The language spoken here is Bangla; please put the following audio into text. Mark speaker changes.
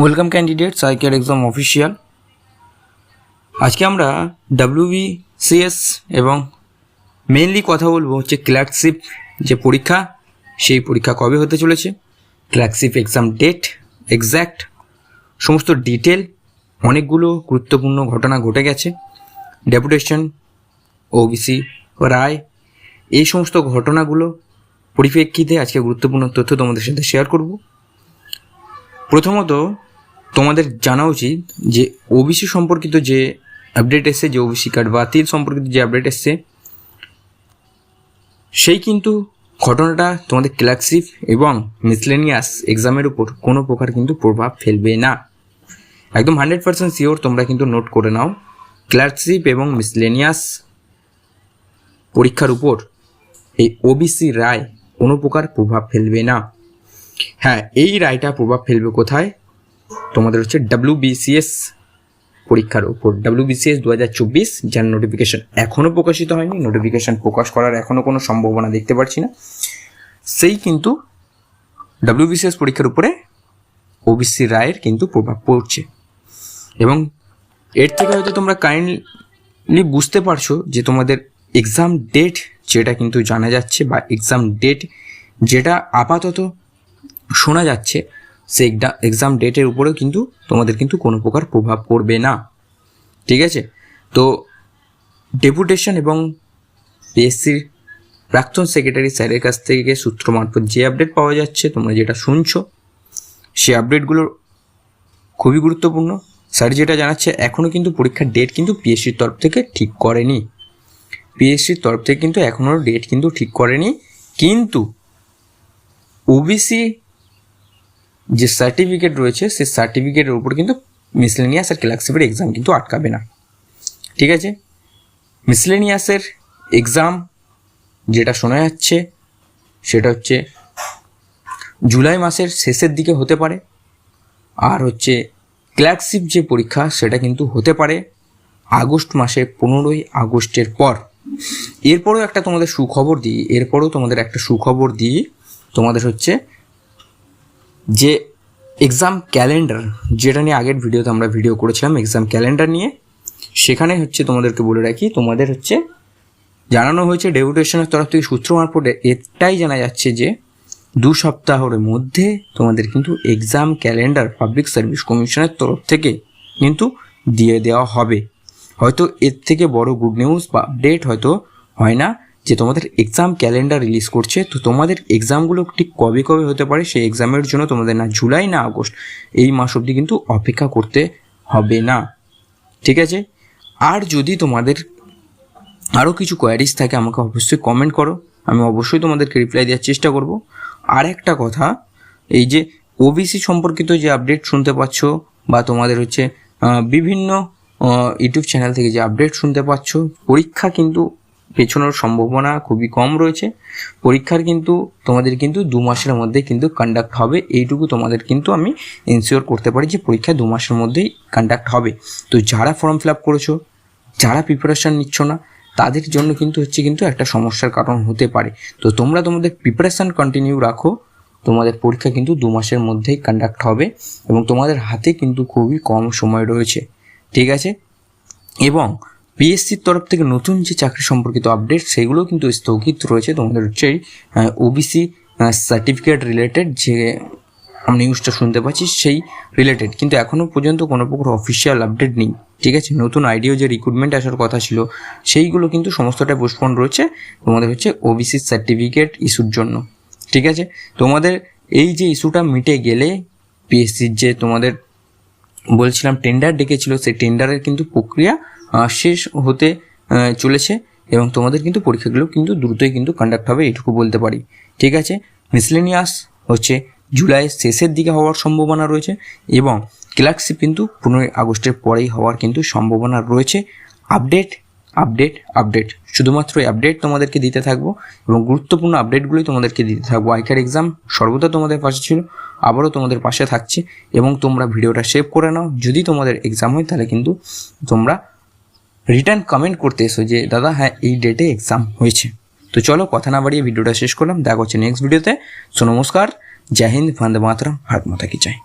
Speaker 1: ওয়েলকাম ক্যান্ডিডেটস আইকের এক্সাম অফিসিয়াল আজকে আমরা ডাব্লিউবিসিএস এবং মেইনলি কথা বলব হচ্ছে ক্লার্কশিপ যে পরীক্ষা, সেই পরীক্ষা কবে হতে চলেছে ক্লার্কশিপ এক্সাম ডেট এক্স্যাক্ট সমস্ত ডিটেল অনেকগুলো গুরুত্বপূর্ণ ঘটনা ঘটে গেছে ডেপুটেশন ওবিসি রায়, এই সমস্ত ঘটনাগুলো পরিপ্রেক্ষিতে আজকে গুরুত্বপূর্ণ তথ্য তোমাদের সাথে শেয়ার করব। প্রথমত তোমাদের জানা উচিত যে ওবিসি সম্পর্কিত যে আপডেট এসছে, যে ওবিসি কার্ড বাতিল সম্পর্কিত যে আপডেট এসছে, সেই কিন্তু ঘটনাটা তোমাদের ক্লার্কশিপ এবং মিসলেনিয়াস এক্সামের উপর কোনো প্রকার কিন্তু প্রভাব ফেলবে না। একদম হান্ড্রেড পার্সেন্ট শিওর তোমরা কিন্তু নোট করে নাও, ক্লার্কশিপ এবং মিসলেনিয়াস পরীক্ষার উপর এই ওবিসি রায় কোনো প্রকার প্রভাব ফেলবে না। হ্যাঁ এই রায়টা প্রভাব ফেলবে কোথায়? তোমাদের হচ্ছে ডাব্লিউ বিসিএস পরীক্ষার উপর। ডাব্লিউ বিসিএস দু হাজার চব্বিশ যার নোটিফিকেশন এখনও প্রকাশিত হয়নি নোটিফিকেশন প্রকাশ করার এখনও কোনো সম্ভাবনা দেখতে পাচ্ছি না। সেই কিন্তু ডাব্লিউ বিসিএস পরীক্ষার উপরে ওবিসি রায়ের কিন্তু প্রভাব পড়ছে। এবং এর থেকে হয়তো তোমরা কাইন্ডলি বুঝতে পারছ যে তোমাদের এক্সাম ডেট যেটা কিন্তু জানা যাচ্ছে বা এক্সাম ডেট যেটা আপাতত শোনা যাচ্ছে সেই এক্সাম ডেটের উপরেও কিন্তু তোমাদের কিন্তু কোনো প্রকার প্রভাব পড়বে না। ঠিক আছে? তো ডেপুটেশন এবং পিএসসির প্রাক্তন সেক্রেটারি স্যারের কাছ থেকে সূত্র মারফত যে আপডেট পাওয়া যাচ্ছে, তোমরা যেটা শুনছো, সেই আপডেটগুলো খুবই গুরুত্বপূর্ণ। স্যার যেটা জানাচ্ছে এখনও কিন্তু পরীক্ষার ডেট কিন্তু পিএসসির তরফ থেকে ঠিক করেনি। পিএসসির তরফ থেকে কিন্তু এখনও ডেট কিন্তু ঠিক করেনি। কিন্তু ওবিসি যে সার্টিফিকেট রয়েছে, সেই সার্টিফিকেটের উপর কিন্তু মিসলেনিয়াস আর এক্সাম কিন্তু আটকাবে না। ঠিক আছে? মিসলেনিয়াসের এক্সাম যেটা শোনা যাচ্ছে, সেটা হচ্ছে জুলাই মাসের শেষের দিকে হতে পারে। আর হচ্ছে ক্লার্কশিপ যে পরীক্ষা, সেটা কিন্তু হতে পারে আগস্ট মাসের পনেরোই আগস্টের পর। এরপরেও একটা তোমাদের সুখবর দিই, এরপরেও তোমাদের একটা সুখবর দিই, তোমাদের হচ্ছে যে এক্সাম ক্যালেন্ডার যেটা নিয়ে আগের ভিডিওতে আমরা ভিডিও করেছিলাম এক্সাম ক্যালেন্ডার নিয়ে, সেখানে হচ্ছে তোমাদেরকে বলে রাখি, তোমাদের হচ্ছে জানানো হয়েছে ডেপুটেশনের তরফ থেকে সূত্র মারফত এটাই জানা যাচ্ছে যে, দু সপ্তাহের মধ্যে তোমাদের কিন্তু এক্সাম ক্যালেন্ডার পাবলিক সার্ভিস কমিশনের তরফ থেকে কিন্তু দিয়ে দেওয়া হবে। হয়তো এর থেকে বড় গুড নিউজ বা আপডেট হয়তো হয় না। যে তোমাদের এক্সাম ক্যালেন্ডার রিলিজ করছে, তো তোমাদের এক্সামগুলো ঠিক কবে কবে হতে পারে সেই এক্সামের জন্য তোমাদের না জুলাই, না আগস্ট, এই মাস অবধি কিন্তু অপেক্ষা করতে হবে না। ঠিক আছে? আর যদি তোমাদের আরও কিছু কোয়ারিজ থাকে, আমাকে অবশ্যই কমেন্ট করো। আমি অবশ্যই তোমাদেরকে রিপ্লাই দেওয়ার চেষ্টা করব। আর একটা কথা, এই যে ওবিসি সম্পর্কিত যে আপডেট শুনতে পাচ্ছ বা তোমাদের হচ্ছে বিভিন্ন ইউটিউব চ্যানেল থেকে যে আপডেট শুনতে পাচ্ছ, পরীক্ষা কিন্তু পেছনোর সম্ভাবনা খুবই কম রয়েছে। পরীক্ষার কিন্তু, তোমাদের কিন্তু দু মাসের মধ্যে কিন্তু কন্ডাক্ট হবে। এইটুকু তোমাদের কিন্তু আমি ইনশিওর করতে পারি যে পরীক্ষা দু মাসের মধ্যেই কন্ডাক্ট হবে। তো যারা ফর্ম ফিল আপ করেছ, যারা প্রিপারেশান নিচ্ছ না, তাদের জন্য কিন্তু হচ্ছে কিন্তু একটা সমস্যার কারণ হতে পারে। তো তোমরা তোমাদের প্রিপারেশান কন্টিনিউ রাখো। তোমাদের পরীক্ষা কিন্তু দু মাসের মধ্যেই কন্ডাক্ট হবে এবং তোমাদের হাতে কিন্তু খুবই কম সময় রয়েছে। ঠিক আছে? এবং পিএসসির তরফ থেকে নতুন যে চাকরি সম্পর্কিত আপডেট সেগুলো কিন্তু স্থগিত রয়েছে। তোমাদের হচ্ছে ওবিসি সার্টিফিকেট রিলেটেড যে নিউজটা শুনতে পাচ্ছি, সেই রিলেটেড কিন্তু এখনও পর্যন্ত কোনো প্রকার অফিসিয়াল আপডেট নেই, ঠিক আছে? নতুন আইডিও যে রিক্রুটমেন্ট আসার কথা ছিল, সেইগুলো কিন্তু সমস্তটা পোস্টপন রয়েছে তোমাদের হচ্ছে ওবিসি সার্টিফিকেট ইস্যুর জন্য, ঠিক আছে? তোমাদের এই যে ইস্যুটা মিটে গেলে পিএসসির যে তোমাদের বলছিলাম টেন্ডার ডেকেছিল সেই টেন্ডারের কিন্তু প্রক্রিয়া শেষ হতে চলেছে এবং তোমাদের কিন্তু পরীক্ষাগুলো কিন্তু দ্রুতই কিন্তু কন্ডাক্ট হবে, এইটুকু বলতে পারি। ঠিক আছে? মিসলেনিয়াস হচ্ছে জুলাই শেষের দিকে হওয়ার সম্ভাবনা রয়েছে এবং ক্লার্কশিপ কিন্তু পনেরোই আগস্টের পরেই হওয়ার কিন্তু সম্ভাবনা রয়েছে। আপডেট আপডেট আপডেট শুধুমাত্র আপডেট তোমাদেরকে দিতে থাকব এবং গুরুত্বপূর্ণ আপডেটগুলোই তোমাদেরকে দিতে থাকব। আইকার এক্সাম সর্বদা তোমাদের পাশে ছিল, আবারও তোমাদের পাশে থাকছে এবং তোমরা ভিডিওটা সেভ করে নাও। যদি তোমাদের এক্সাম হয় তাহলে কিন্তু তোমরা রিটার্ন কমেন্ট করতে এসো যে, দাদা হ্যাঁ এই ডেটে এক্সাম হয়েছে। তো চলো, কথা না বাড়িয়ে ভিডিওটা শেষ করলাম। দেখা হচ্ছে নেক্সট ভিডিওতে সো নমস্কার। জয় হিন্দ, বন্দে মাতরম। ভারত মাতা কি চাই?